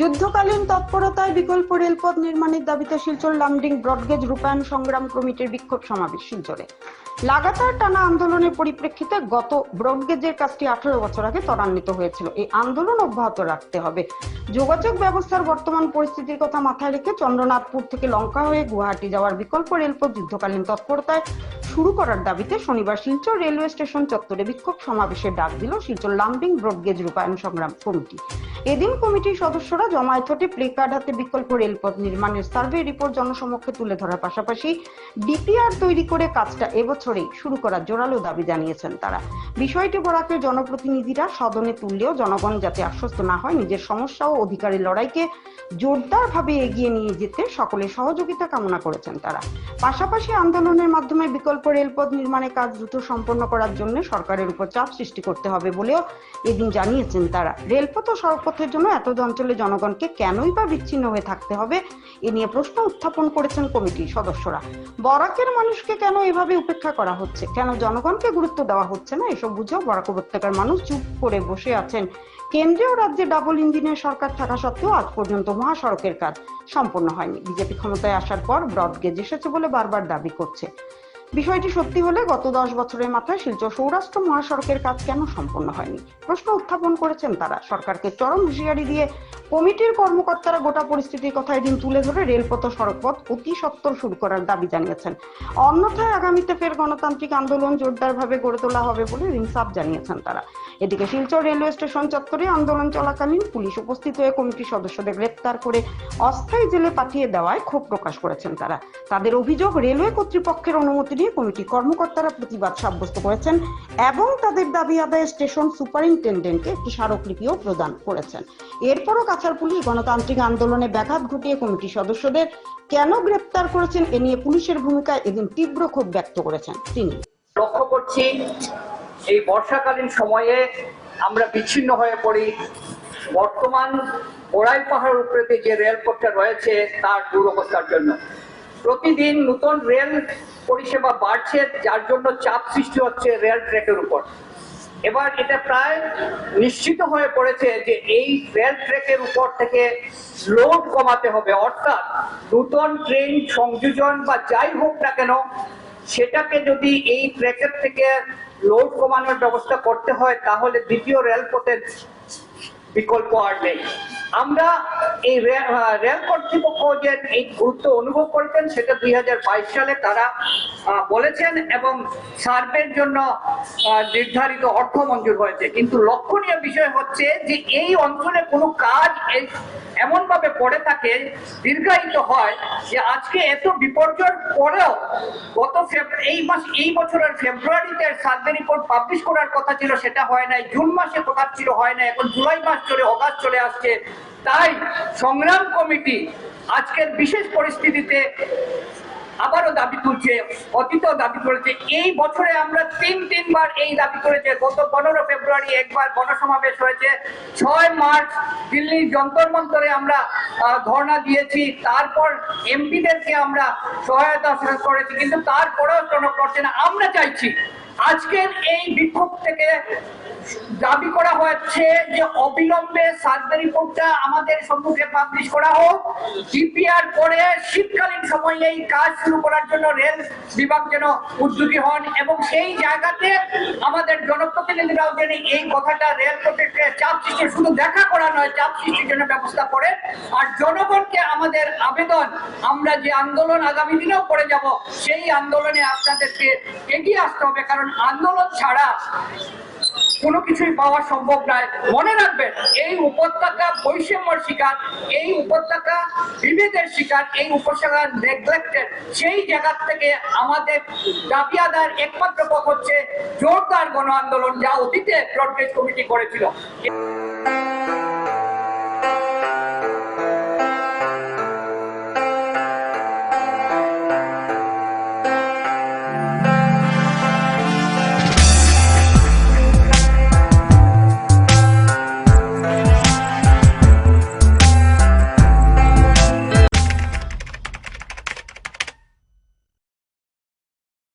যুদ্ধকালীন তৎপরতায় বিকল্প রেলপথ নির্মাণের দাবিতে শিলচর লামডিং ব্রডগেজ রূপায়ণ সংগ্রাম কমিটির বিক্ষোভ সমাবেশ শিলচরে। লাগাতার টানা আন্দোলনের পরিপ্রেক্ষিতে গত ব্রডগেজের কাজটি আঠারো বছর আগে ত্বরান্বিত হয়েছিল। এই আন্দোলন অব্যাহত রাখতে হবে। যোগাযোগ ব্যবস্থার বর্তমান পরিস্থিতির কথা মাথায় রেখে চন্দ্রনাথপুর থেকে লঙ্কা হয়ে গুয়াহাটি যাওয়ার বিকল্প রেলপথ যুদ্ধকালীন তৎপরতায় শুরু করার দাবিতে শনিবার শিলচর রেলওয়ে স্টেশন চত্বরে বিক্ষোভ সমাবেশের ডাক দিল শিলচর লামডিং ব্রডগেজ রূপায়ণ সংগ্রাম কমিটি। এদিন কমিটির সদস্যরা জমায়েত হতে প্লে কার্ড হাতে বিকল্প রেলপথ নির্মাণের সার্ভে রিপোর্ট জনসমক্ষে তুলে ধরার পাশাপাশি ডিপিআর তৈরি করে কাজটা এবছরেই শুরু করার জোরালো দাবি জানিয়েছেন তারা। বিষয়টি বরাকের জনপ্রতিনিধিরা সদনে তুললেও জনগণ যাতে আশ্বস্ত না হয়, নিজের সমস্যা ও অধিকারের লড়াইকে জোরদারভাবে এগিয়ে নিয়ে যেতে সকলের সহযোগিতা কামনা করেছেন তারা। পাশাপাশি আন্দোলনের মাধ্যমে বিকল্প রেলপথ নির্মাণের কাজ দ্রুত সম্পন্ন করার জন্য সরকারের উপর চাপ সৃষ্টি করতে হবে বলেও এদিন জানিয়েছেন তারা। রেলপথ ও সড়কপথের জন্য এত অঞ্চলে জনগণকে কেনই বা বিচ্ছিন্ন হয়ে থাকতে হবে, এ নিয়ে প্রশ্ন উত্থাপন করেছেন কমিটির সদস্যরা। বরাকের মানুষকে কেন এভাবে উপেক্ষা করা হচ্ছে? কেন জনগণকে গুরুত্ব দেওয়া হচ্ছে না? এসব বুঝেও বরাক উপত্যকার মানুষ চুপ করে বসে আছেন। কেন্দ্রীয় রাজ্যে ডাবল ইঞ্জিনের সরকার থাকা সত্ত্বেও আজ পর্যন্ত মহাসড়কের কাজ সম্পন্ন হয়নি। বিজেপি ক্ষমতায় আসার পর ব্রডগেজ এসেছে বলে বারবার দাবি করছে। বিষয়টি সত্যি হলে গত দশ বছরের মাথায় শিলচর সৌরাষ্ট্র মহাসড়কের কাজ কেন সম্পন্ন হয়নি? প্রশ্ন উত্থাপন করেছেন তারা। সরকারকে চরম হুঁশিয়ারি দিয়ে কমিটির কর্মকর্তারা গোটা পরিস্থিতির কথা এদিন তুলে ধরে রেলপথ ও সড়কপথ অতি সত্বর শুরু করার দাবি জানিয়েছেন। অন্যথায় আগামীতে ফের গণতান্ত্রিক আন্দোলন জোরদারভাবে গড়ে তোলা হবে বলে ইনসাফ জানিয়েছেন তারা। এদিকে শিলচর রেলওয়ে স্টেশন চত্বরে আন্দোলন চলাকালীন পুলিশ উপস্থিত হয়ে কমিটির সদস্যদের গ্রেপ্তার করে অস্থায়ী জেলে পাঠিয়ে দেওয়ায় ক্ষোভ প্রকাশ করেছেন তারা। তাদের অভিযোগ রেলওয়ে কর্তৃপক্ষের অনুমতি নিয়ে কমিটি কর্মকর্তারা প্রতিবাদ সাব্যস্ত করেছেন এবং তাদের দাবি আদায়ে স্টেশন সুপারিনটেন্ডেন্টকে একটি স্মারকলিপিও প্রদান করেছেন। এরপরও কাছাড় পুলিশ গণতান্ত্রিক আন্দোলনে ব্যাঘাত ঘটিয়ে কমিটির সদস্যদের কেন গ্রেপ্তার করেছেন এ নিয়ে পুলিশের ভূমিকায় এদিন তীব্র ক্ষোভ ব্যক্ত করেছেন। তিনি লক্ষ্য করছি, এই বর্ষাকালীন সময়ে আমরা বিচ্ছিন্ন হয়ে পড়ি। বর্তমান ওড়াই পাহাড়ের উপরে যে রেলপথটা রয়েছে, তার দুরবস্থার জন্য। প্রতিদিন নতুন রেল পরিষেবা বাড়ছে, যার জন্য চাপ সৃষ্টি হচ্ছে রেল ট্র্যাকের উপর। এবার এটা প্রায় নিশ্চিত হয়ে পড়েছে যে এই রেল ট্র্যাকের উপর থেকে লোড কমাতে হবে। অর্থাৎ নতুন ট্রেন সংযোজন বা যাই হোক না কেন, সেটাকে যদি এই ট্র্যাকের থেকে লোড কমানোর ব্যবস্থা করতে হয়, তাহলে দ্বিতীয় রেলপথের বিকল্প আর নেই। আমরা এই রেল কর্তৃপক্ষ যে এই গুরুত্ব অনুভব করেছেন, সেটা দুই হাজার বাইশ সালে তারা বলেছেন এবং সার্ভের জন্য নির্ধারিত অর্থ মঞ্জুর হয়েছে কিন্তু লক্ষণীয় বিষয় হচ্ছে যে এই অঞ্চলে কোনো কাজ এই- এমনভাবে পড়ে থাকে, দীর্ঘায়িত হয়, যে আজকে এত বিপর্যয়ের পরেও গত এই মাস, এই বছরের ফেব্রুয়ারিতে সার্ভে রিপোর্ট পাবলিশ করার কথা ছিল, সেটা হয় নাই। জুন মাসে কথা ছিল, হয় না এখন জুলাই মাস চলে, অগাস্ট চলে আসছে। তাই সংগ্রাম কমিটি আজকের বিশেষ পরিস্থিতিতে আবারও দাবি তুলছে, অতীতও দাবি করেছে। এই বছরে আমরা তিন, তিনবার এই দাবি করেছে। গত পনেরো ফেব্রুয়ারি একবার গণসমাবেশ হয়েছে। ছয় মার্চ দিল্লির যন্তর মন্তরে আমরা ধর্ণা দিয়েছি। তারপর এমপিদেরকে আমরা সহায়তা করেছি। কিন্তু তারপরেও জনক করছে না। আমরা চাইছি আজকের এই বিক্ষোভ থেকে দাবি করা হচ্ছে যে অবিলম্বে সার্ভে রিপোর্টটা আমাদের সম্মুখে পাবলিশ করা হোক। ডিপিআর করে শীতকালীন সময়ে এই কাজ শুরু করার জন্য রেল বিভাগ যেন উদ্যোগী হন এবং সেই জায়গাতে আমাদের জনপ্রতিনিধিরাও যেন এই কথাটা রেল প্রত্যেককে চাপ সৃষ্টি, শুধু দেখা করা নয়, চাপ সৃষ্টির জন্য ব্যবস্থা করে। আর জনগণকে আমাদের আবেদন, আমরা যে আন্দোলন আগামী দিনেও করে যাব, সেই আন্দোলনে আপনাদেরকে এগিয়ে আসতে হবে কারণ আন্দোলন ছাড়া কোনো কিছুই পাওয়া সম্ভব নয়। মনে রাখবেন, এই উপত্যকা বৈষম্যর শিকার, এই উপত্যকা বিভেদের শিকার, এই উপত্যকা নেগলেক্টেড সেই জায়গা থেকে আমাদের দাবি আদায়ের একমাত্র পথ হচ্ছে জোরদার গণ আন্দোলন যা অতীতে ব্রডগেজ কমিটি করেছিল।